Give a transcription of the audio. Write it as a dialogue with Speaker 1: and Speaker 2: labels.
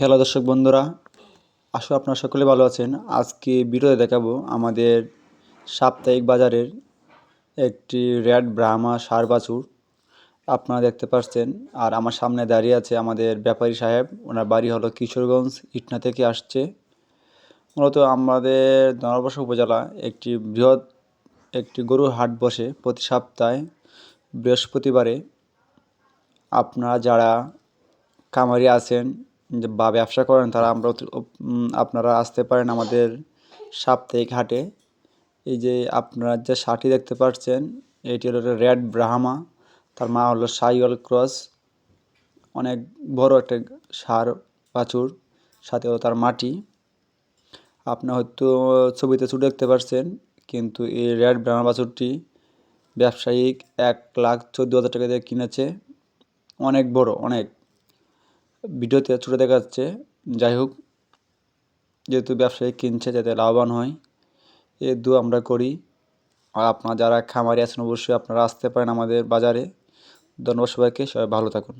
Speaker 1: Hello দর্শক বন্ধুরা আসো আপনারা সকলে ভালো আছেন। আজকে ভিডিওতে দেখাবো আমাদের সাপ্তাহিক বাজারের একটি রেড ব্রাহ্মা সার বাছুর। আপনারা দেখতে পাচ্ছেন, আর আমার সামনে দাঁড়িয়ে আছে আমাদের ব্যাপারী সাহেব। ওনার বাড়ি হলো কিশোরগঞ্জ, ইটনা থেকে আসছে। মূলত আমাদের দনবর্ষ উপজেলা একটি বৃহৎ একটি গরুর হাট বসে প্রতি সপ্তাহে বৃহস্পতিবারে। আপনারা যারা কামারি আছেন বা ব্যবসা করেন তারা আমরা আপনারা আসতে পারেন আমাদের সাপ্তাহিক হাটে এই যে আপনারা যে শাড়ি দেখতে পাচ্ছেন, এটি হলো রেড ব্রাহ্মা। তার মা হলো সাইওয়াল ক্রস। অনেক বড় একটা সার বাছুর, সাথে হলো তার মাটি। আপনি হয়তো ছবিতে শুধু দেখতে পাচ্ছেন কিন্তু এই রেড ব্রাহ্মা বাছুরটি ব্যবসায়িক এক লাখ চোদ্দ হাজার টাকা দিয়ে কিনেছে। অনেক বড়, অনেক। ভিডিওতে ছুটে দেখা যাচ্ছে যাই হোক, যেহেতু ব্যবসায়ী কিনছে যাতে লাভবান হয়, এ দু আমরা করি। আর আপনারা যারা খামারি আছেন, অবশ্যই আপনারা আসতে পারেন আমাদের বাজারে। ধন্যবাদ সবাইকে, সবাই ভালো থাকুন।